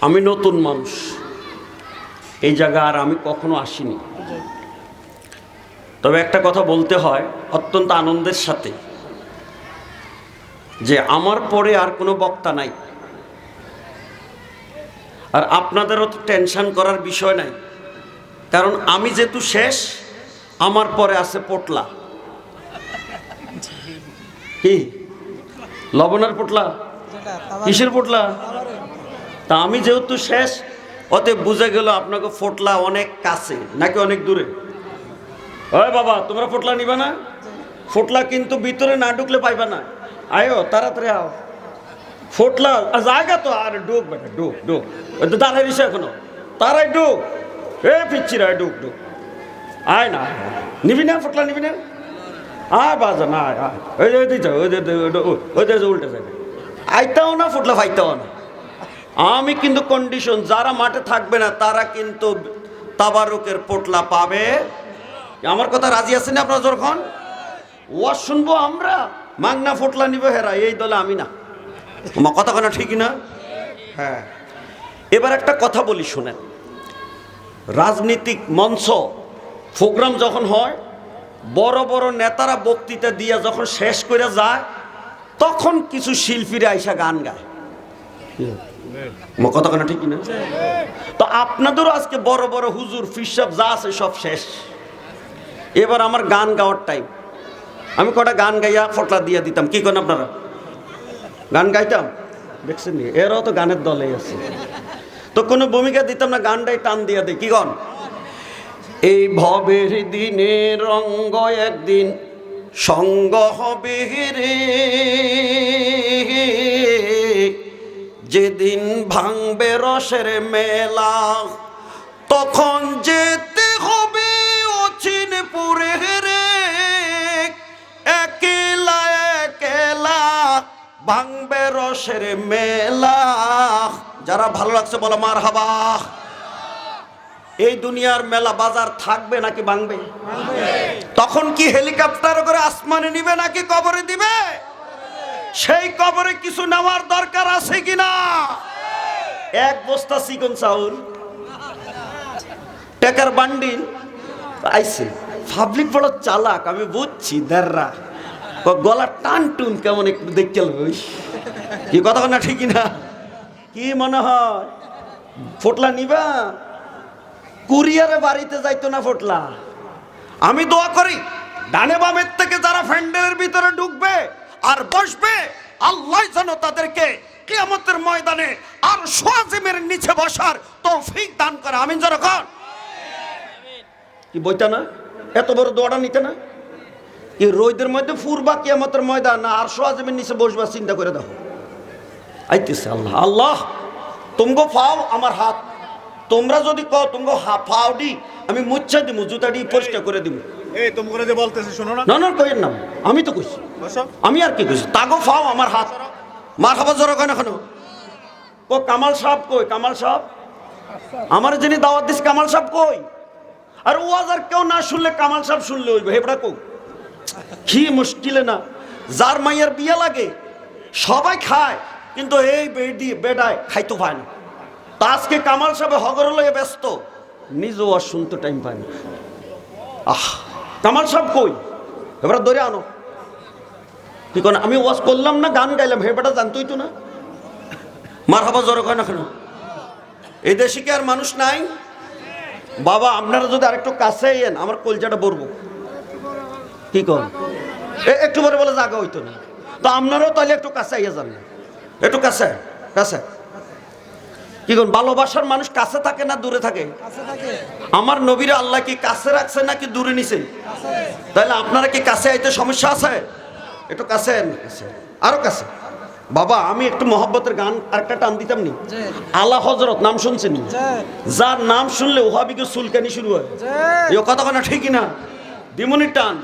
আমি নতুন মানুষ। এই জায়গা আর আমি কখনো আসিনি। তবে একটা কথা বলতে হয়, অত্যন্ত আনন্দের সাথে, যে আমার পরে আর কোনো বক্তা নাই। আর আপনাদেরও তো টেনশন করার বিষয় নাই। কারণ আমি যেহেতু শেষ, আমার পরে আছে পোটলা। কি? লবণের পোটলা? কিসের পোটলা তা আমি যেহেতু শেষ ওতে বুঝে গেল আপনাকে ফোটলা অনেক কাছে নাকি অনেক দূরে ওই বাবা তোমরা ফোটলা নিবে না ফোটলা কিন্তু ভিতরে না ঢুকলে পাইবে না আয়ো তাড়াতাড়ি আও ফোটলা জায়গা তো আর ডুক বেটা ডুক ডুক তো দাঁড়াই দিছে এখনও তারাই ডুক এ পিচ্ছি রে ডুক ডুক আয় না নিবি না ফোটলা নিবি না আয় বাজা না আয় আয়। ওই যে- ওই যে উল্টে যাবে আইতাও না ফুটলা ফাইতাও না। আমি কিন্তু কন্ডিশন যারা মাঠে থাকবে না তারা কিন্তু তাবারুকের পোটলা পাবে। আমার কথা রাজি আছেন আপনারা যখন? ওয়াজ শুনব আমরা মাগনা ফোটলা নিবে হেরা এই দলে আমি না। আমার কথা কেন ঠিক না? হ্যাঁ। এবার একটা কথা বলি শোনেন। রাজনীতিক মঞ্চ প্রোগ্রাম যখন হয় বড় বড় নেতারা বক্তৃতা দিয়ে যখন শেষ করে যায় তখন কিছু শিল্পীরা আইসা গান গায়। কথা কেন ঠিক না তো আপনাদেরও আজকে বড় বড় হুজুর ফিসাব যা আছে সব শেষ। এবার আমার গান গাওয়ার টাইম আমি কটা গান গাইয়া ফটলা দিয়ে দিতাম। কি করেন আপনারা? গান গাইতাম? দেখছেন এরাও তো গানের দলে আছে। তো কোনো ভূমিকা দিতাম না গানটাই টান দিয়ে দেয় কি গন এই ভবের দিনে রঙ্গ একদিন সঙ্গ হবে রে। যেদিন ভাঙবে রসের মেলা, তখন যেতে হবে অচিনপুরে রে। একেলা একেলা ভাঙবে রসের মেলা। যারা ভালো লাগছে বলো মার হাবা এই দুনিয়ার মেলা বাজার থাকবে নাকি ভাঙবে? তখন কি হেলিকপ্টার করে আসমানে নিবে নাকি কবরে দিবে? সেই কবরে কিছু নেওয়ার দরকার আছে কিনা? এক বস্তা চিকন চাউল, টেকার বান্ডিল আইসে, পাবলিক বড় চালাক, আমি বুঝছি, দেড়রা। গলা টান টুন কেমন একটু দেখতে কি কথা না, ঠিকই না? কি মনে হয়? ফোটলা নিবা? কুরিয়ারে বাড়িতে যাইতো না ফোটলা। আমি দোয়া করি, ডানে বামের থেকে যারা ফ্যান্ডেলের ভিতরে ঢুকবে আর বসবে, আল্লাহ যেন তাদেরকে কিয়ামতের ময়দানে আর সোয়াজিমের নিচে বসার তৌফিক দান করে। আমিন যখন কি বইতা না? এত বড় দোয়াটা নিতে না? কি রোদের মধ্যে ফুরবা কিয়ামতের ময়দান না, আর সোয়াজিমের নিচে বসবা চিন্তা করে দেখো। আইতেছে আল্লাহ আল্লাহ, তুমগো ফাও আমার হাত। তোমরা যদি কও তুমগো হা ফাও দি আমি মুচ্ছা দিব জুতা দি পরিষ্কার করে দিব এই তোমরা যে বলতেছে শোনো না। না না কইেন না। আমি তো কইছি। আমি আর কি কইছি? তাগো ফাও আমার হাত। মার খাবার জোর কেন? এখনও ও কামাল সাহেব কই? কামাল সাহেব? আমার যিনি দাওয়াত দিস কামাল সাহেব কই? আর ওয়াজ আর কেউ না শুনলে কামাল সাহেব শুনলে হইবে। হেবড়া কো কি মুশকিলে না। যার মাইয়ার বিয়া লাগে সবাই খায় কিন্তু এই বেডি বেডায় খাইতে পায় না। তা আজকে কামাল সাহেব হগর লয়ে ব্যস্ত। নিজেও আর শুনতে টাইম পায় না। আহ, কামাল সাহেব কই? এবার ধরে আনো। কি কোন, আমি ওয়াজ করলাম না, গান গাইলাম, হে বেটা জানতোই তো না। মার হাবা জ্বর কয় না কেন? এই দেশে কি আর মানুষ নাই? বাবা, আপনারা যদি আরেকটু কাছে এন আমার কলজাটা বলব কি কর একটু পরে বলে জায়গা হইতো না। তো আপনারাও তাহলে একটু কাছে আইয়া যান। একটু কাছে কাছে। কি কোন ভালোবাসার মানুষ কাছে থাকে না দূরে থাকে? আমার নবীরা আল্লাহ কি কাছে রাখছে নাকি দূরে নিছে? তাহলে আপনারা কি কাছে আইতে সমস্যা আছে? একটু কাছে আরও কাছে। বাবা আমি একটু মহব্বতের গান আরেকটা টান দিতাম নি? আলা হজরত নাম শুনছেন যার নাম শুনলে ওহাবিকে চুলকানি শুরু হয়। এই কথা না ঠিকই না? দিমনির টান।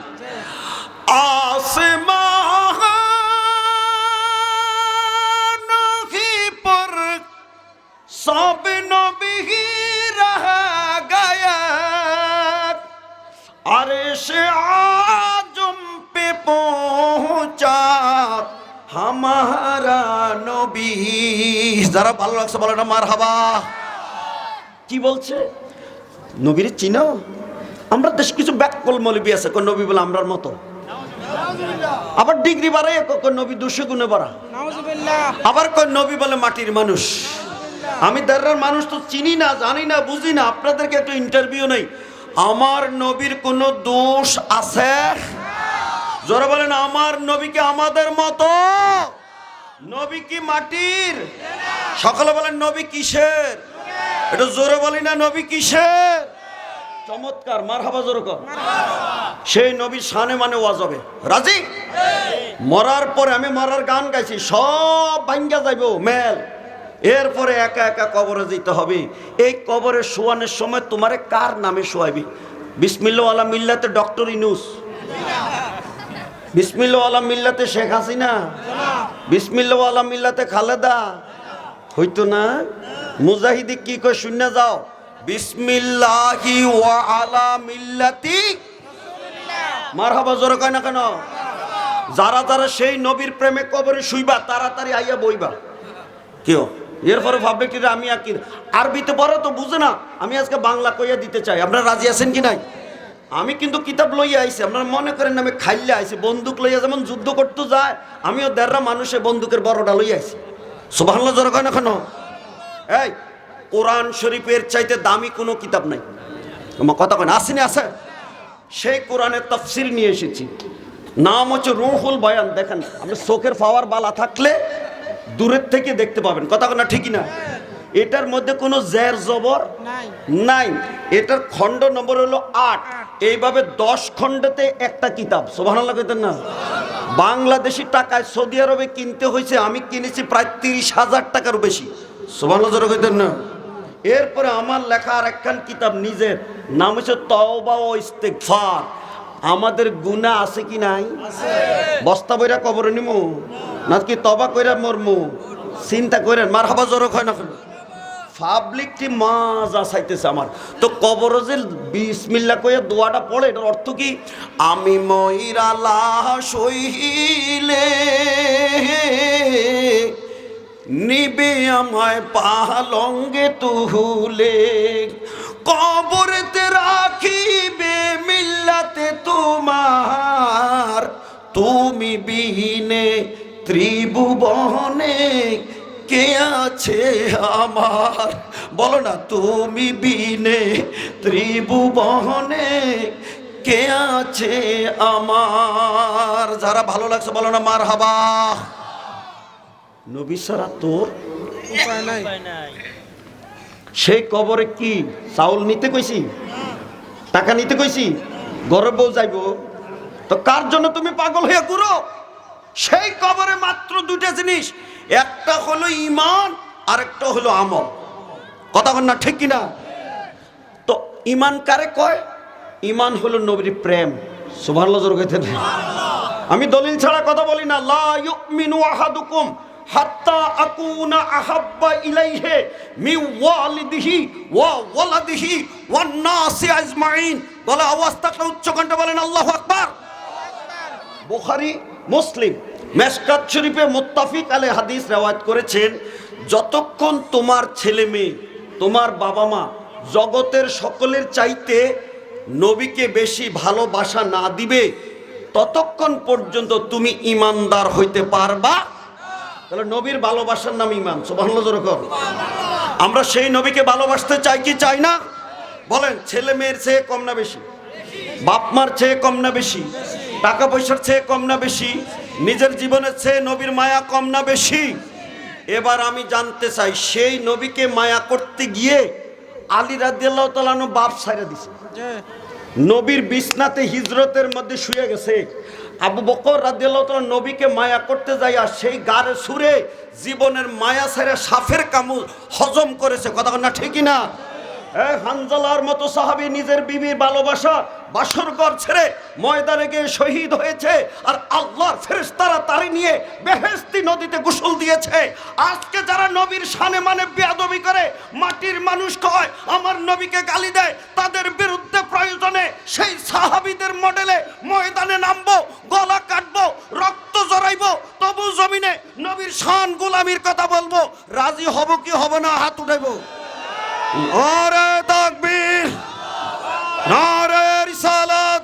আসমান সব নবী গায়া আরে সে আজম্পে হামারা নবী। যারা ভালো লাগছে বলো না মার হাবা কি বলছে? নবীর চিনো? আমরা দেশ কিছু ব্যাককল মৌলবী আছে কোন নবী বলে আমরার মতো। আবার ডিগ্রি বাড়াই কোন নবী দুশো গুণে বাড়া। আবার কোন নবী বলে মাটির মানুষ। আমি দার্রার মানুষ তো চিনি না, জানি না, বুঝি না। আপনাদেরকে একটু ইন্টারভিউ নেই। আমার নবীর কোনো দোষ আছে? জোরে বলেন, আমার নবীকে আমাদের মতো? নবী কি মাটির? সকলে বলেন, নবী কিসের? এটা জোরে বলি না, নবী কিসের? চমৎকার মার হাবা জোরে কর। সেই নবীর সানে মানে ওয়াজবে। রাজি? মরার পরে আমি মরার গান গাইছি, সব ভাঙ্গা যাইব, মেল। এরপরে একা একা কবরে যেতে হবে। এই কবরে শোয়ানোর সময় তোমারে কার নামে শোয়াবি? বিসমিল্লা আলা মিল্লাতে ডক্টর ইনুস বিসমিল্লা আলা মিল্লাতে শেখ হাসিনা। বিসমিল্লা আলা মিল্লাতে খালেদা। হইতো না? মুজাহিদি কি কই শূন্য যাও। বিসমিল্লাহি ওয়া আলা মিল্লাতি। মারহাবা জোরে কয় না কেন? যারা যারা সেই নবীর প্রেমে কবরে শুইবা, তাড়াতাড়ি আইয়া বইবা। কেউ এরপরে ভাববে কি আমি আর কি? আরবিতে পড়ে তো, বুঝে না। আমি আজকে বাংলা কইয়া দিতে চাই। আপনারা রাজি আছেন কি নাই? আমি কিন্তু কিতাব লইয়া আইছি। আপনারা মনে করেন আমি খাইলে আইছি। বন্দুক লইয়া যেমন যুদ্ধ করতে যায়, আমিও দেড়রা মানুষে বন্দুকের বড়টা লইয়া আইছি। সুবহানাল্লাহ, জোরে কেন? এই, কোরআন শরীফের চাইতে দামি কোনো কিতাব নাই। আমার কথা কেন আসেনি আছে সেই কোরআনের তফসির নিয়ে এসেছি। নাম হচ্ছে রুহুল বয়ান। দেখেন আপনি চোখের পাওয়ার বালা থাকলে দূরের থেকে দেখতে পাবেন। কথা না ঠিকই না এটার মধ্যে কোনো জের জবর নাই। এটার খণ্ড নম্বর হলো আট। এইভাবে দশ খণ্ডতে একটা কিতাব। সোভানাল্লাহ কইতেন না? বাংলাদেশি টাকায় সৌদি আরবে কিনতে হয়েছে আমি কিনেছি প্রায় তিরিশ হাজার টাকার বেশি। সোভানাল্লাহ কইতেন না? এরপরে আমার লেখা আর একখান কিতাব নিজের। নাম হচ্ছে তওবা ও ইস্তেগফার। আমাদের গুনাহ আছে কি নাই? বস্তা বইরা কবরে নিমু? নাকি তবা কইরা মরমু? চিন্তা কইরেন মার হাবা জরক হয় না পাবলিকটি মাজা চাইতেছে আমার। তো কবর যে বিসমিল্লা কইয়া দোয়াটা পড়ে, এটার অর্থ কি? আমি ময়রালা সইলে নিবে আমায় পালঙ্গে তুলে কবরেতে রাখিবে মিল্লাতে তোমার, তুমি বিহীনে ত্রিভুবনে কে আছে আমার? বলো না, তুমি বিনে ত্রিভুবনে কে আছে আমার? যারা ভালো লাগছে, বলো না মার হাবা নবী সারা তোর নাই। সেই কবরে কি, চাউল নিতে কইছি? টাকা নিতে কইছি? গরব যাইব। তো কার জন্য তুমি পাগল হয়ে ঘুরো? সেই কবরে মাত্র দুটা জিনিস। একটা হলো ইমান আর একটা হলো আমল। কথা না, ঠিক কিনা? তো ইমান কারে কয়? ইমান হলো নবীর প্রেম। আমি দলিল ছাড়া কথা বলি না। লা ইউমিনু উচ্চ বলেন, আল্লাহু আকবার। বুখারী মুসলিম মেশকাত শরীফে মুত্তাফিক আলে হাদিস রেওয়ায়ত করেছেন, যতক্ষণ তোমার ছেলে মেয়ে, তোমার বাবা মা জগতের সকলের চাইতে নবীকে বেশি ভালোবাসা না দিবে, ততক্ষণ পর্যন্ত তুমি ইমানদার হইতে পারবা। তাহলে নবীর ভালোবাসার নাম ইমান কর। আমরা সেই নবীকে ভালোবাসতে চাই কি চাই না? বলেন, ছেলে মেয়ের চেয়ে কম না বেশি? বাপ মার চেয়ে কম না বেশি? টাকা পয়সার চেয়ে কম না বেশি, নিজের জীবনের চেয়ে নবীর মায়া কম না বেশি। এবার আমি জানতে চাই, সেই নবীকে মায়া করতে গিয়ে আলী রাদিয়াল্লাহু বাপ ছাইরা দিছে। নবীর বিছনাতে হিজরতের মধ্যে শুয়ে গেছে। আবু বকর তাআলা নবীকে মায়া করতে যাইয়া সেই গারে সুরে জীবনের মায়া ছেড়ে সাফের কামু হজম করেছে। কথা না ঠিকই না এ হানজালার মতো সাহাবী নিজের বিবির ভালোবাসা বাসর ঘর ছেড়ে ময়দানে গিয়ে শহীদ হয়েছে আর আল্লাহর ফেরেশতারা তারি নিয়ে বেহেস্তি নদীতে গোসল দিয়েছে। আজকে যারা নবীর শানে মানে বেয়াদবি করে, মাটির মানুষ কয়, আমার নবীকে গালি দেয়, তাদের বিরুদ্ধে প্রয়োজনে সেই সাহাবিদের মডেলে ময়দানে নামবো, গলা কাটবো, রক্ত জড়াইবো, তবু জমিনে নবীর শান গোলামির কথা বলব। রাজি হব কি হব না, হাত উঠাইবো। নারে তাকবীর, নারে রিসালাত,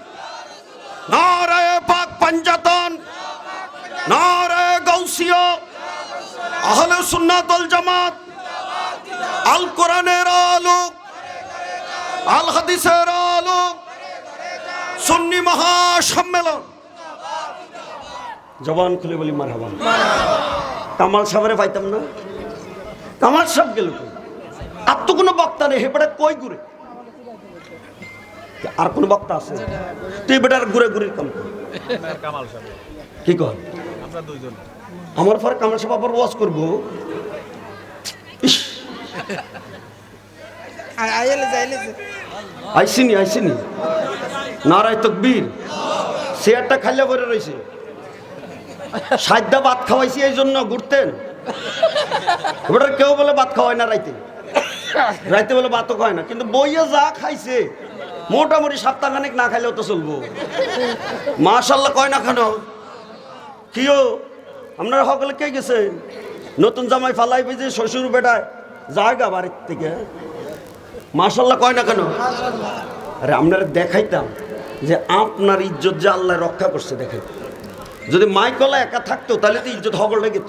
নারে পাক পাঞ্জাতন, নারে গাউসিয়া, আহলে সুন্নাত ওয়াল জামাত, আল কোরআনের আলো, আল হাদিসের আলো, সুন্নি মহাসম্মেলন। জবান খুলে বলি, মারহাবা। কামাল সাহেবের পাইতাম না। কামাল সাহেব গেল? আর তো কোনো বক্তা নেই হেপাটা কই ঘুরে? আর কোনো বক্তা আছে? তুই বেটার ঘুরে ঘুরে কাম কর। কি কর? আমার পরে কামাল সাহেব আবার ওয়াজ করব। আইসিনি আইসিনি নারায় তকবীর। চেয়ারটা খাইলে পরে রয়েছে সাদ্যা ভাত খাওয়াইছি এই জন্য ঘুরতেন। এবার কেউ বলে ভাত খাওয়ায় না রাইতে। রাইতে বলে ভাতও খায় না, কিন্তু বইয়া যা খাইছে, মোটামুটি সপ্তাহখানেক না খাইলেও তো চলবো। মাশাল্লাহ কয় না কেন কিও, আপনারা সকলে কে গেছে? নতুন জামাই ফালাই পেয়েছে শ্বশুর বেটায়, জায়গা বাড়ির থেকে। মাশাল্লাহ কয় না কেন আরে আপনারা দেখাইতাম যে আপনার ইজ্জত যে আল্লাহ রক্ষা করছে দেখাই যদি মাইকলা একা থাকতো, তাহলে তো ইজ্জত হগল লেগে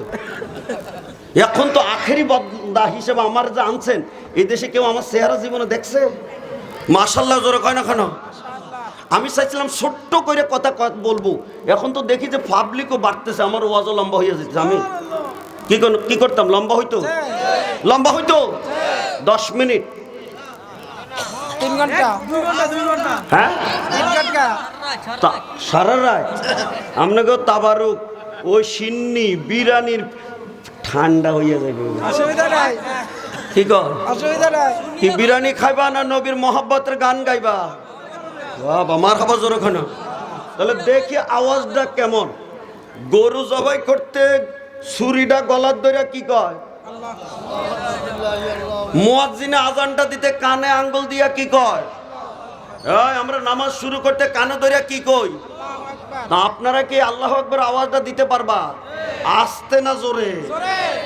এখন তো আখেরি বদলা হিসেবে আমার যে আনছেন এই দেশে কেউ আমার চেহারা জীবনে দেখছে? মাশাল্লাহ জোরে কয় না কেন? আমি চাইছিলাম ছোট্ট করে কথা বলব। এখন তো দেখি যে পাবলিকও বাড়তেছে আমার ওয়াজও লম্বা হয়ে যাচ্ছে। আমি কি কি করতাম? লম্বা হইতো? লম্বা হইতো? দশ মিনিট। তিন ঘণ্টা। হ্যাঁ? সারা রায় আপনাকে তাবারুক ওই সিন্নি বিরানির ঠান্ডা হইয়া যাবে। অসুবিধা নাই। কি কর? অসুবিধা নাই। কি বিরানি খাইবা না নবীর মহব্বতের গান গাইবা? বাবা মার খাবা জোর ওখানে তাহলে দেখি আওয়াজটা কেমন। গরু জবাই করতে ছুরিটা গলার ধরে কি কয়? মুয়াজ্জিনে আজানটা দিতে কানে আঙ্গুল দিয়া কি কয়? আমরা নামাজ শুরু করতে কানে ধরে কি কই? আপনারা কি আল্লাহ আকবর আওয়াজটা দিতে পারবা? আস্তে না জোরে।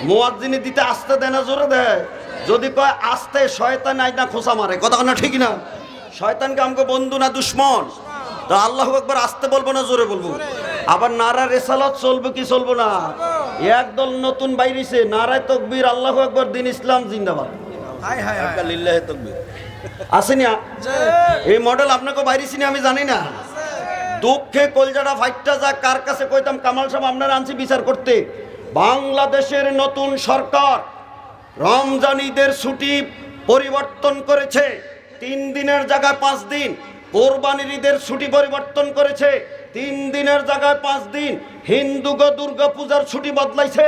মুয়াজ্জিনে দিতে আস্তে দেয় না জোরে দেয়। যদি কয় আস্তে শয়তান আই না খোসা মারে। কথা না ঠিক না শয়তানকে আমাকে বন্ধু না দুশ্মন? তা আল্লাহ একবার আসতে বলব না জোরে বলব? আবার নারা রেসালত চলবে কি চলবো না? একদল নতুন বাইরেছে নারায় তকবীর আল্লাহ একবার দিন ইসলাম জিন্দাবাদ। আসেনি এই মডেল আপনাকে বাইরেছি না আমি জানি না। দুঃখে কলজাটা ফাইটটা যা, কার কাছে কইতাম, কামাল সাহেব আপনারা আনছি বিচার করতে। বাংলাদেশের নতুন সরকার রমজানিদের ছুটি পরিবর্তন করেছে। তিন দিনের জায়গায় পাঁচ দিন। কোরবানির ঈদের ছুটি পরিবর্তন করেছে। তিন দিনের জায়গায় পাঁচ দিন। হিন্দু গো দুর্গা পূজার ছুটি বদলাইছে।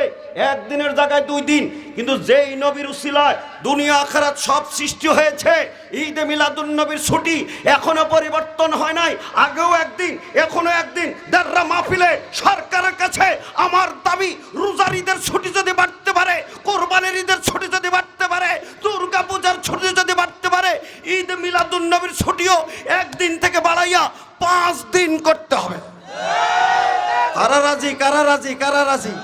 একদিনের জায়গায় দুই দিন। কিন্তু যেই নবীর উসিলায় দুনিয়া আখারাত সব সৃষ্টি হয়েছে, ঈদে মিলাদুন নবীর ছুটি এখনও পরিবর্তন হয় নাই। আগেও একদিন, এখনও একদিন। দেড়রা মাহফিলে সরকারের কাছে আমার দাবি, রোজার ঈদের ছুটি যদি বাড়তে পারে, কোরবানির ঈদের ছুটি যদি বাড়তে পারে, দুর্গা পূজার ছুটি যদি বাড়তে পারে, ঈদ মিলাদুন নবীর ছুটিও একদিন থেকে বাড়াইয়া পাঁচ দিন করতে হবে। কারা রাজি কারা রাজি কারা রাজি?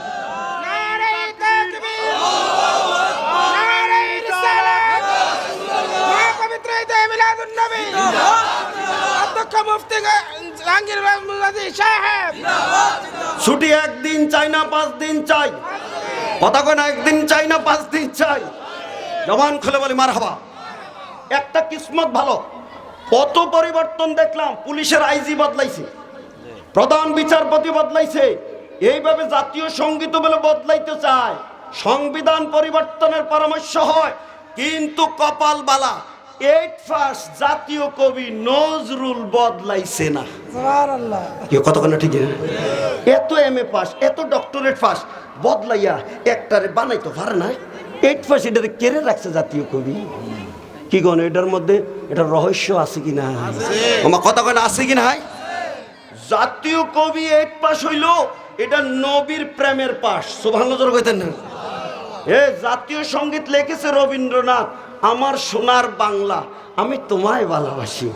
ছুটি একদিন চাই না পাঁচ দিন চাই। কথা কয় না একদিন চাই না পাঁচ দিন চাই। জবান খুলে বলি মার হাবা একটা কিসমত ভালো। কত পরিবর্তন দেখলাম পুলিশের আইজি বদলাইছে। প্রধান বিচারপতি বদলাইছে। এইভাবে জাতীয় সংগীত বলে বদলাইতে চায়। সংবিধান পরিবর্তনের পরামর্শ হয়। কিন্তু কপাল বালা এইট ফার্স্ট জাতীয় কবি নজরুল বদলাইছে না। সুবহানাল্লাহ। কেউ কতক্ষণ ঠিক এত এম এ পাস এত ডক্টরেট পাস বদলাইয়া একটারে বানাইতে পারে না। এইট পাস এটারে কেড়ে রাখছে জাতীয় কবি। কি কোন এটার মধ্যে এটা রহস্য আছে কি না আমার কথা কেন আছে কি নাই? জাতীয় কবি এক পাশ হইল, এটা নবীর প্রেমের পাশ। সুভাষ কইতেন না। এ জাতীয় সংগীত লিখেছে রবীন্দ্রনাথ, আমার সোনার বাংলা, আমি তোমায় ভালোবাসি।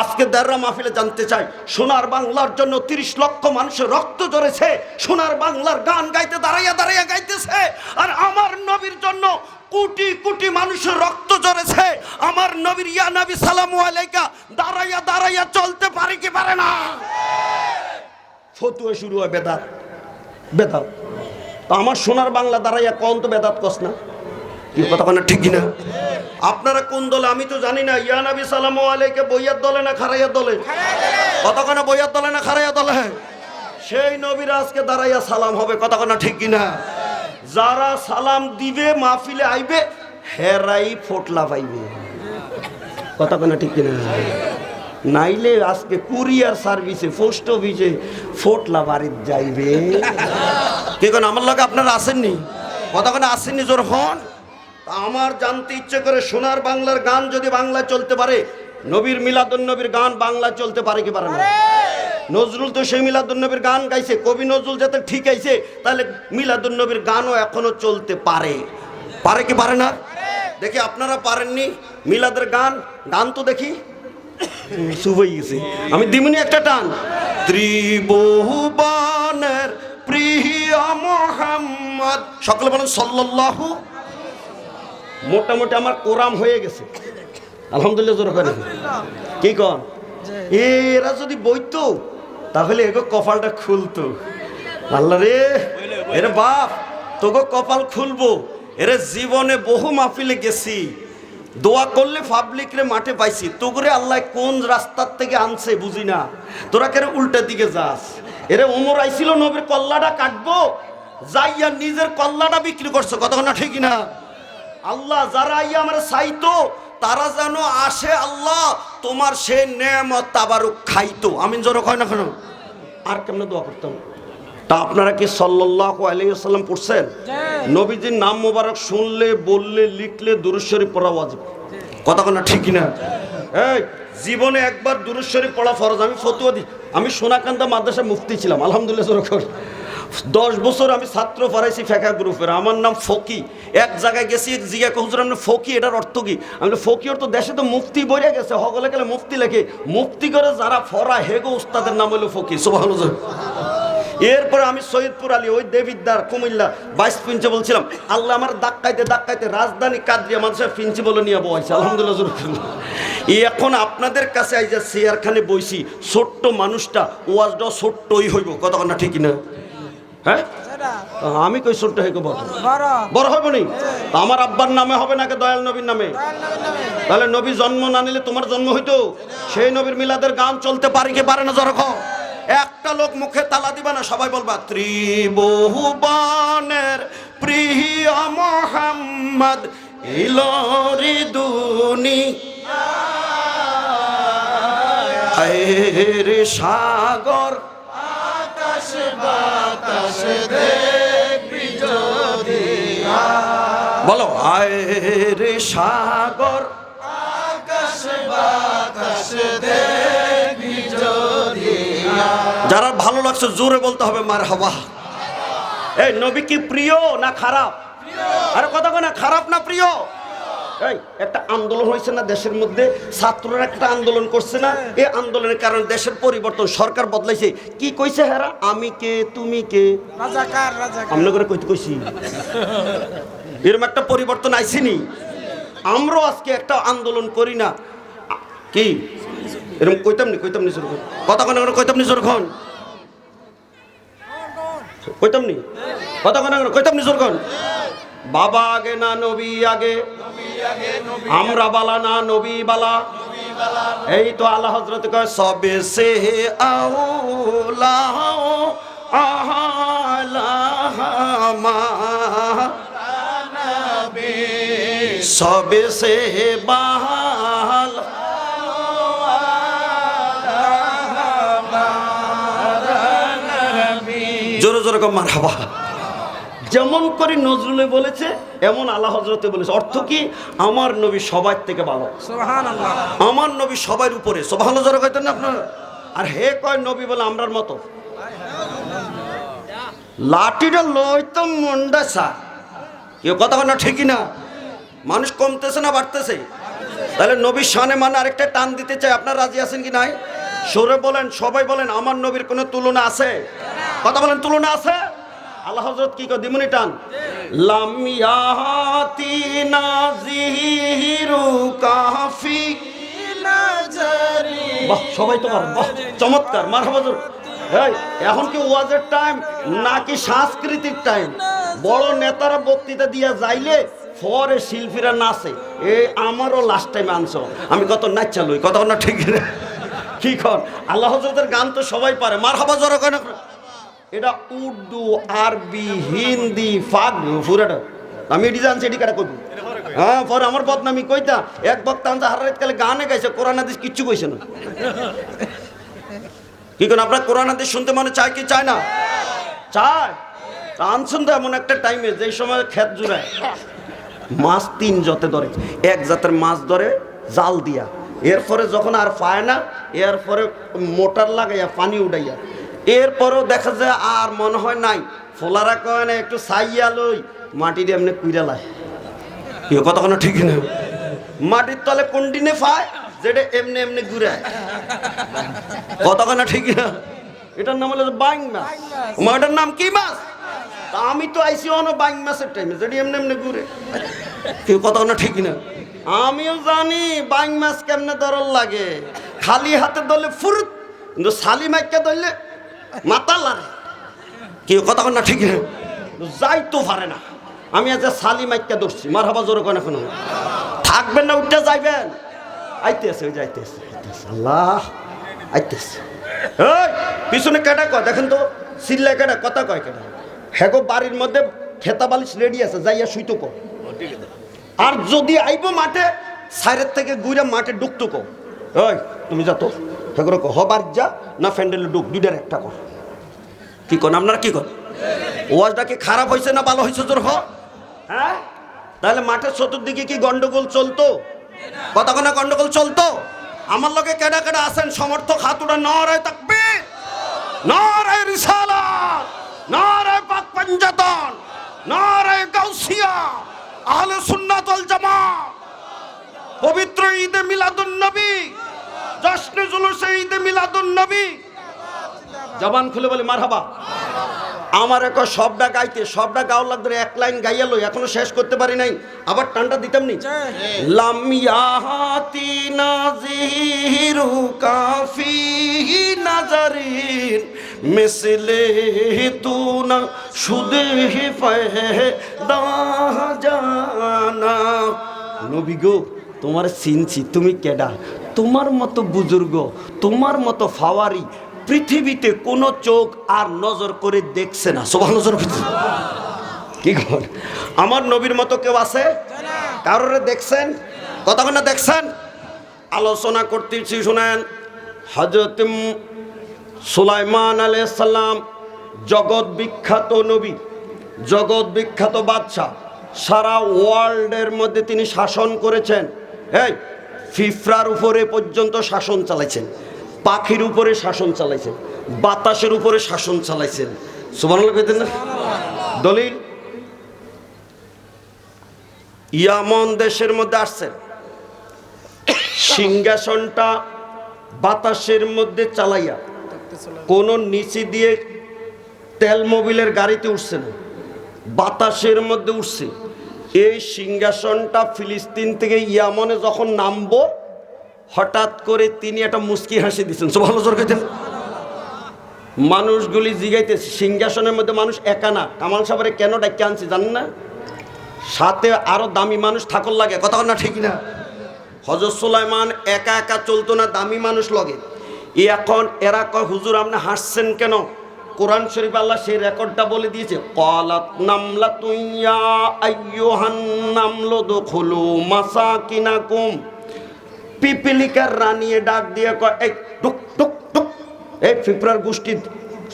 আজকে দাররা মাহফিলে জানতে চাই, সোনার বাংলার জন্য তিরিশ লক্ষ মানুষের রক্ত ঝরেছে, সোনার বাংলার গান গাইতে দাঁড়াইয়া দাঁড়াইয়া গাইতেছে, আর আমার নবীর জন্য কোটি কোটি মানুষের রক্ত ঝরেছে। আমার নবীর, ইয়া নবী, সালামু আলাইকা। দাঁড়াইয়া দাঁড়াইয়া চলতে পারে কি পারে না? ফতুয়া শুরু হয় বেদাত। বেদাত। তো আমার সোনার বাংলা দাঁড়াইয়া কোন তো বেদাত কস না? কি কথা না, ঠিক না আপনারা কোন দলে? আমি তো জানি না। ইয়া নবী, সালাম আলাইকে। বইয়ার দলে না খারাইয়ার দলে? কতক্ষণ বইয়ার দলে না খারাইয়া দলে? সেই নবীর আজকে দাঁড়াইয়া সালাম হবে। কতক্ষণ ঠিক কিনা? যারা সালাম দিবে, মাহফিলে আইবে, হেরাই ফোটলা পাইবে। কতক্ষণ ঠিক কিনা? নাইলে আজকে কুরিয়ার সার্ভিসে, পোস্ট অফিসে ফোটলা বাড়ির যাইবে। কে কোন আমার লগে আপনারা আসেননি? কতক্ষণ আসেননি জোর হন। আমার জানতে ইচ্ছে করে সোনার বাংলার গান যদি বাংলা চলতে পারে, নবীর মিলাদুন নবীর গান বাংলা চলতে পারে কি পারে না? নজরুল তো সেই মিলাদুন নবীর গান গাইছে। কবি নজরুল যাতে ঠিক আইছে তাহলে মিলাদুন নবীর গানও এখনও চলতে পারে। পারে কি পারে না? দেখি আপনারা পারেননি মিলাদের গান। গান তো দেখি। শুভই গেছে। আমি দিমুনি একটা টান। ত্রিবহুবানের প্রিয় মোহাম্মদ। সকলে বলেন সাল্লাল্লাহু। মোটামুটি আমার কোরাম হয়ে গেছে। আলহামদুলিল্লাহ জোর করে কি কন? এরা যদি বইতো তাহলে এগো কপালটা খুলতো। আল্লাহ রে, এরে বাপ, তোগো কপাল খুলবো। এরে জীবনে বহু মাহফিলে গেছি। দোয়া করলে পাবলিক রে মাঠে পাইছি। তোগরে আল্লাহ কোন রাস্তার থেকে আনছে বুঝি না। তোরা কেন উল্টা দিকে যাস? এরে ওমর আইছিল নবীর কল্লাটা কাটবো, যাইয়া নিজের কল্লাটা বিক্রি করছ। কতক্ষণ না ঠিক না আল্লাহ যারা আইয়া আমার চাইতো তারা যেন আসে আল্লাহ তোমার সে নেমত তাবারুক খাইতো। আমি জোর কয় না কেন? আর কেমনে দোয়া করতাম তা আপনারা কি সাল্লাহ আলাইসাল্লাম পড়ছেন? নবীজির নাম মোবারক শুনলে বললে লিখলে দুরুশ্বরী পড়া ওয়াজিব। কথা না ঠিক না এই জীবনে একবার দুরুশ্বরী পড়া ফরজ আমি ফতুয়া দিই আমি সোনাকান্দা মাদ্রাসা মুফতি ছিলাম আলহামদুলিল্লাহ। দশ বছর আমি ছাত্র পড়াইছি ফেকা গ্রুপের। আমার নাম ফকি। এক জায়গায় গেছি, এক জিজ্ঞা হুজুর, আপনি ফকি? এটার অর্থ কি? আমি ফকি অর্থ দেশে তো মুফতি বইয়া গেছে, হগলে গেলে মুফতি লেখে। মুফতি করে যারা ফরা হেগো উস্তাদের নাম হলো ফকি। সুবাহ এরপরে আমি সৈয়দপুর আলী, ওই দেবিদ্দার কুমিল্লা ভাইস প্রিন্সিপাল ছিলাম আল্লাহ আমার দাক্কাইতে দাক্কাইতে রাজধানী কাদরিয়া মাদ্রাসা প্রিন্সিপাল নিয়ে বয়ছে আলহামদুলিল্লাহ এখন আপনাদের কাছে আই যে চেয়ারখানে বইছি, ছোট্ট মানুষটা, ওয়াজটাও ছোট্টই হইব। কতক্ষণ না ঠিক না হ্যাঁ? আমি কই ছোট্ট হইব বড়? বড়। হবে নি? আমার আব্বার নামে হবে নাকি দয়াল নবীর নামে। দয়াল নবীর নামে। তাহলে নবী জন্ম না নিলে তোমার জন্ম হইতো? সেই নবীর মিলাদের গান চলতে পারে কি পারে না জরখ একটা লোক মুখে তালা দিবা না সবাই বলবা ত্রিবহুবানের প্রিয় মোহাম্মদ ইলরি দুনি। সাগর বাতাস বলো আয়ের সাগর। যারা ভালো লাগছে, জোরে বলতে হবে মার হাওয়া এই, নবী কি প্রিয় না খারাপ? আরে কথা না, খারাপ না প্রিয়? এই একটা আন্দোলন হয়েছে না দেশের মধ্যে? ছাত্ররা একটা আন্দোলন করছে না? এই আন্দোলনের কারণে দেশের পরিবর্তন সরকার বদলাইছে। কি কইছে হেরা? আমি কে তুমি কে? আমরা করে কইতে কইছি। এরকম একটা পরিবর্তন আইসিনি। আমরাও আজকে একটা আন্দোলন করি না। কি? এরকম কইতাম নি কইতাম নি জোরখন কতক্ষণ এখন কইতাম নি জোরখন কইতাম নি? কতক্ষণ এখন কইতাম নি জোরখন বাবা আগে না নবী আগে? আমরা বালা না, নবী বালা। এই তো আল্লাহ হজরত কয়, সবে সে আউলা সবে সে বাহাল জোরে জোরে কম হাবা যেমন করে নজরুলে বলেছে এমন আল্লাহ হজরতে বলেছে। অর্থ কি? আমার নবী সবার থেকে ভালো। আমার নবী সবার উপরে। সোভালো জোরে কইতেন না আপনারা? আর হে কয় নবী বলে আমরার মতো? লাঠিটা লইতো মন্ডা সা কেউ কথা না ঠিকই না? মানুষ কমতেছে না বাড়তেছে? তাহলে নবীর শানে মানে আরেকটা টান দিতে চাই। আপনার রাজি আছেন কি নাই? সরে বলেন সবাই বলেন আমার নবীর কোনো তুলনা আছে? কথা বলেন তুলনা আছে? আল্লাহ হজরত কি দিমুনি টান। লামিয়াতি নাজিরু কাফি। বাহ, সবাই তো বাহ, চমৎকার। মার হাবাজুর এই, এখন কি ওয়াজের টাইম নাকি সাংস্কৃতিক টাইম বড় নেতারা বক্তৃতা দিয়া যাইলে পরে শিল্পীরা নাচে। এ আমারও লাস্ট টাইম আনছ। আমি কত নাচা লই কথা না ঠিক কি কর আল্লাহ হজরতের গান তো সবাই পারে। মার হাবা জড়ো কেন এটা উর্দু, আরবি, হিন্দি, ফাগ পুরাটা আমি এটি জানছি, এটি কাটা করব হ্যাঁ পরে আমার বদনামি, কইতা, এক বক্তা আনছে হারাত কালে গানে গাইছে, কোরআন হাদিস কিচ্ছু কইছে না। কি কোন আপনার কোরআন হাদিস শুনতে মনে চায় কি চায় না? চায়। আনছেন তো এমন একটা টাইমে যেই সময় ক্ষেত জুড়ায়। মাছ তিন জতে ধরে, এক জাতের মাছ ধরে জাল দিয়া। এরপরে যখন আর পায় না, এরপরে মোটর লাগাইয়া পানি উঠাইয়া এরপরেও দেখা যায় আর মনে হয় নাই। ফোলারা কয় না, একটু সাইয়া লই মাটির এমনি কুইরা লাই। কথা কোনো ঠিক না? মাটির তলে কোনদিনে পায় যেটা এমনি এমনি ঘুরায়। কোনো ঠিক না? এটার নাম হলো বাইং মাছ। মাটার নাম কি মাছ? তা আমি তো আইসি অন বাইং মাছের টাইমে যেটি এমনি এমনি ঘুরে। কেউ না ঠিক না? আমিও জানি বাইং মাছ কেমনে দরল লাগে। খালি হাতে ধরলে ফুরুত, কিন্তু শালি মাইকা ধরলে মাথা লারে কেউ কথা না, ঠিক না? যাই তো পারে না। আমি আজ শালি মাইকা ধরছি মার হাবা জোরে কেন? এখন থাকবেন না, উঠতে যাইবেন। আইতেছে, ওই যাইতেছে আল্লাহ, আইতেছে। এই, পিছনে কেটা কয়? দেখেন তো সিল্লা কেটা কথা কয় কেটা হ্যাগো বাড়ির মধ্যে খেতা বালিশ রেডি আছে, যাইয়া শুইতো কো আর যদি আইব মাঠে, সাইরের থেকে গুইরা মাঠে ডুকতো কো ওই তুমি যা তো কো, হবার যা, না ফ্যান্ডেলে ডুক দুইটার একটা কর। কি কন আপনারা, কি কন? ওয়াজটা কি খারাপ হয়েছে না ভালো হয়েছে তোর হ্যাঁ? তাহলে মাঠের চতুর্দিকে কি গন্ডগোল চলতো? কতক্ষণে গন্ডগোল চলতো? আমার লোকে কেডা কেডা আছেন, সমর্থক হাতুড়া, নরায় থাকবে নরায় রিসালাত, নরায় পাক পাঞ্জাতন, নরায় গাউসিয়া, আহলে সুন্নাত ওয়াল জামাত, পবিত্র ঈদে মিলাদুন নবী জশ্নে জুলুসে ঈদে মিলাদুন নবী। জবান খুলে বলে মারহাবা। আমার এক সবটা গাইতে সবটা গাওয়ার লাগবে এক লাইন গাইয়া লই এখনও শেষ করতে পারি নাই। আবার টানটা দিতাম নি? লামিয়াতি নাজিরু কাফি নাজারিন মিসলে তু না সুদে জানা। নবী গো তোমার চিনছি তুমি কেডা? তোমার মতো বুজুর্গ, তোমার মতো ফাওয়ারি পৃথিবীতে কোনো চোখ আর নজর করে দেখছে না। সবার নজর কি কর আমার নবীর মতো কেউ আছে? কারোরে দেখছেন? কতক্ষণ দেখছেন? আলোচনা করতেছি, শুনেন। হজরত সুলাইমান আলাইসাল্লাম জগৎ বিখ্যাত নবী, জগৎ বিখ্যাত বাদশাহ, সারা ওয়ার্ল্ডের মধ্যে তিনি শাসন করেছেন। এই ফিফরার উপরে পর্যন্ত শাসন চালাইছেন, পাখির উপরে শাসন চালাইছেন, বাতাসের উপরে শাসন চালাইছেন। না? দলিল, ইয়ামন দেশের মধ্যে আসছেন সিংহাসনটা বাতাসের মধ্যে চালাইয়া কোন নিচে দিয়ে তেল মোবিলের গাড়িতে উঠছে না, বাতাসের মধ্যে উঠছে। এই সিংহাসনটা ফিলিস্তিন থেকে ইয়ামনে যখন নামবো, হঠাৎ করে তিনি একটা মুস্কি হাসি দিচ্ছেন। সব ভালো জোর খেতেন মানুষগুলি জিগাইতেছে। সিংহাসনের মধ্যে মানুষ একা না। কামাল সাহেবের কেন ডাক্কে আনছি জানেন না? সাথে আরও দামি মানুষ থাকর লাগে। কথা না ঠিক না হজরত সুলাইমান একা একা চলতো না, দামি মানুষ লগে। এখন এরা কয়, হুজুর, আপনি হাসছেন কেন? কোরআন শরীফ আল্লাহ সেই রেকর্ডটা বলে দিয়েছে, কলাত নামলা তুইয়া আইয়ুহান নামলো দখলু মাসাকিনাকুম। পিপিলিকার রানিয়ে ডাক দিয়ে কয়, এই টুক টুক টুক, এই ফিফরার গোষ্ঠী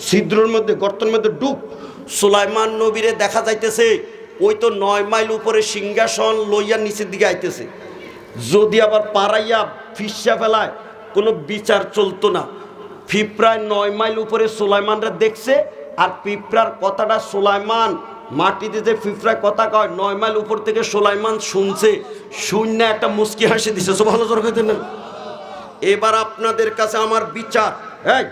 ছিদ্রের মধ্যে, গর্তের মধ্যে ডুব। সুলাইমান নবীরে দেখা যাইতেছে, ওই তো নয় মাইল উপরে সিংহাসন লইয়া নিচের দিকে আইতেছে। যদি আবার পাড়াইয়া ফিসা ফেলায়, কোনো বিচার চলতো না। পিঁপড়ায় নয় মাইল উপরে সোলাইমানরা দেখছে, আর পিঁপড়ার কথাটা সোলাইমান মাটিতে যে পিঁপড়ায় কথা কয়, নয় মাইল উপর থেকে সোলাইমান শুনছে শূন্য একটা মুস্কি হাসি দিছে। ভালো জোর এবার আপনাদের কাছে আমার বিচার। এই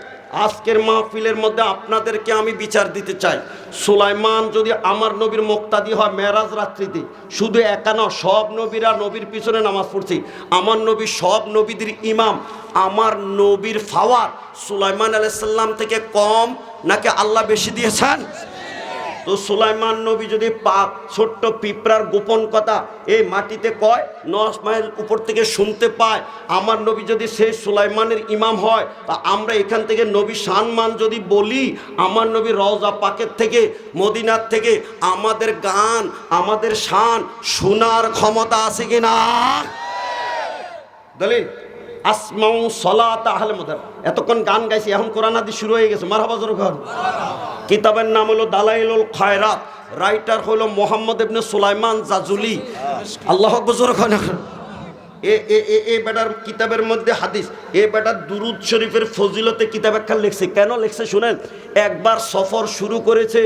আজকের মাহফিলের মধ্যে আপনাদেরকে আমি বিচার দিতে চাই। সুলাইমান যদি আমার নবীর মোক্তাদি হয় মেরাজ রাত্রিতে, শুধু একানো সব নবীরা নবীর পিছনে নামাজ পড়ছি। আমার নবী সব নবীদের ইমাম, আমার নবীর ফাওয়ার সুলাইমান আলাইসাল্লাম থেকে কম নাকি আল্লাহ বেশি দিয়েছেন? তো সুলাইমান নবী যদি পাক ছোট্ট পিঁপড়ার গোপন কথা এই মাটিতে কয় নশ মাইল উপর থেকে শুনতে পায়, আমার নবী যদি সেই সুলাইমানের ইমাম হয়, তা আমরা এখান থেকে নবী সম্মান যদি বলি, আমার নবী রওজা পাকের থেকে, মদিনার থেকে, আমাদের গান, আমাদের শান শোনার ক্ষমতা আছে কি না দলিল, আসমাউ সলা তাহলে মধার এতক্ষণ গান গাইছি, এখন কোরআন আদি শুরু হয়ে গেছে। মারহাবা জোর ঘর কিতাবের নাম হলো দালাইলুল খায়রাত। রাইটার হলো মোহাম্মদ ইবনে সুলাইমান জাজুলি। আল্লাহ বজর এ এ এ বেটার কিতাবের মধ্যে হাদিস, এ বেটার দুরুদ শরীফের ফজিলতে কিতাব একটা লিখছে। কেন লিখছে শুনেন? একবার সফর শুরু করেছে,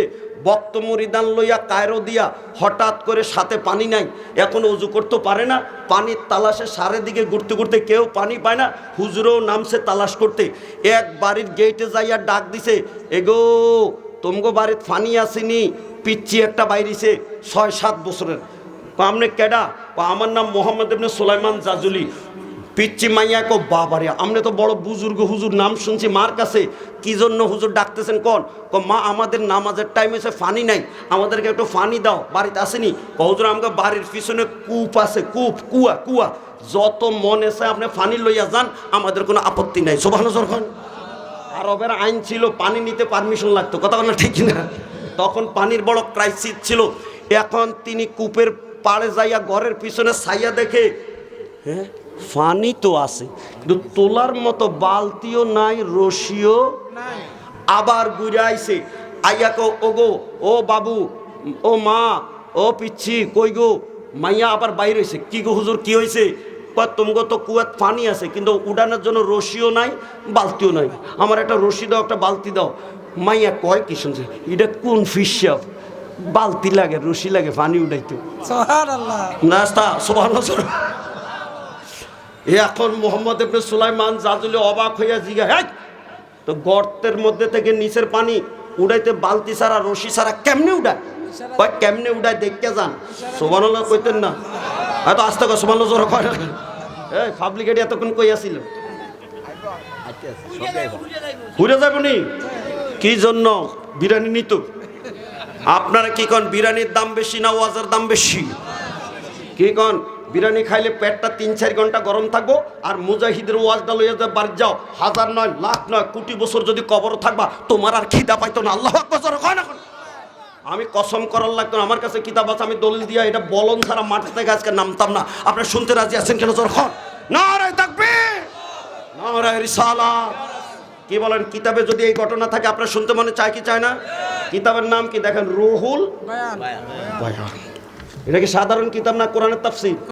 বক্ত মরিদান লইয়া কায়রো দিয়া হঠাৎ করে সাথে পানি নাই। এখন অজু করতে পারে না, পানির তালাশে সারে দিকে ঘুরতে ঘুরতে কেউ পানি পায় না, হুজুরও নামছে তালাশ করতে। এক বাড়ির গেটে যাইয়া ডাক দিছে, এগো তোমগো বাড়িতে ফানি আসেনি পিচ্ছি একটা বাইরিছে, ছয় সাত বছরের। আমনে কেডা? আমার নাম মোহাম্মদ ইবনে সুলাইমান জাজুলি। পিচ্ছি মাইয়া কো, বাবারে, আমনে তো বড় বুজুর্গ হুজুর, নাম শুনছি মার কাছে। কি জন্য হুজুর ডাকতেছেন কোন? কো মা, আমাদের নামাজের টাইম এসে ফানি নাই, আমাদেরকে একটু ফানি দাও, বাড়িতে আসেনি। কো হুজুর, আমাকে বাড়ির পিছনে কূপ আছে, কূপ, কুয়া কুয়া। যত মন এসে আপনি ফানি লইয়া যান, আমাদের কোনো আপত্তি নাই। সোভানো যখন আরবের আইন ছিল পানি নিতে পারমিশন লাগতো। কথা বলা ঠিক না তখন পানির বড় ক্রাইসিস ছিল। এখন তিনি কূপের পাড়ে যাইয়া ঘরের পিছনে ছাইয়া দেখে হ্যাঁ পানি তো আছে কিন্তু তোলার মতো বালতিও নাই রশিও আবার ঘুরে আইছে। আইয়া কো ও গো ও বাবু ও মা ও পিচ্ছি কই গো? মাইয়া আবার বাইরে হয়েছে কি গো হুজুর কি হয়েছে তোমাকে তো কুয়াত পানি আছে কিন্তু উড়ানোর জন্য রশিও নাই বালতিও নাই। আমার একটা রশি দাও একটা বালতি দাও। মাইয়া কয় কি শুনছে এটা কোন ফিসাব বালতি লাগে রশি লাগে পানি উঠাইতে নাস্তা সোভান এ এখন মোহাম্মদ ইবনে সুলাইমান জাজুলে অবাক হইয়া জিগা হ্যাঁ তো গর্তের মধ্যে থেকে নিচের পানি উড়াইতে বালতি ছাড়া রশি ছাড়া কেমনে উড়ায়? কয় কেমনে উড়ায় দেখতে যান। সোবানুল্লাহ কইতেন না। হয়তো আস্তে সোবানুল্লাহ জোর কয় এই পাবলিক এটি এতক্ষণ কই আসিল ঘুরে নি কি জন্য বিরিয়ানি নিত? আপনারা কি কন, বিরিয়ানির দাম বেশি না ওয়াজের দাম বেশি? কি কন, বিরিয়ানি খাইলে পেটটা তিন চার ঘণ্টা গরম থাকব আর মুজাহিদের ওয়াজটা লইয়া যে বাড়ি যাও। হাজার নয়, লাখ নয়, কোটি বছর যদি কবর থাকবা, তোমার আর খিদা পাইতো না। আল্লাহ বছর হয় না আমি কসম করার লাগতো আমার কাছে কিতাব আছে আমি দলিল দিয়া এটা বলন ছাড়া মাঠ থেকে আজকে নামতাম না। আপনার শুনতে রাজি আছেন কেন জোর না রায় থাকবে রিসালা! কি বলেন কিতাবে যদি এই ঘটনা থাকে আপনার শুনতে মনে চায় কি চায় না? কিতাবের নাম কি? দেখেন রুহুল এটা কি সাধারণ কিতাব না কোরআনের তাফসীর?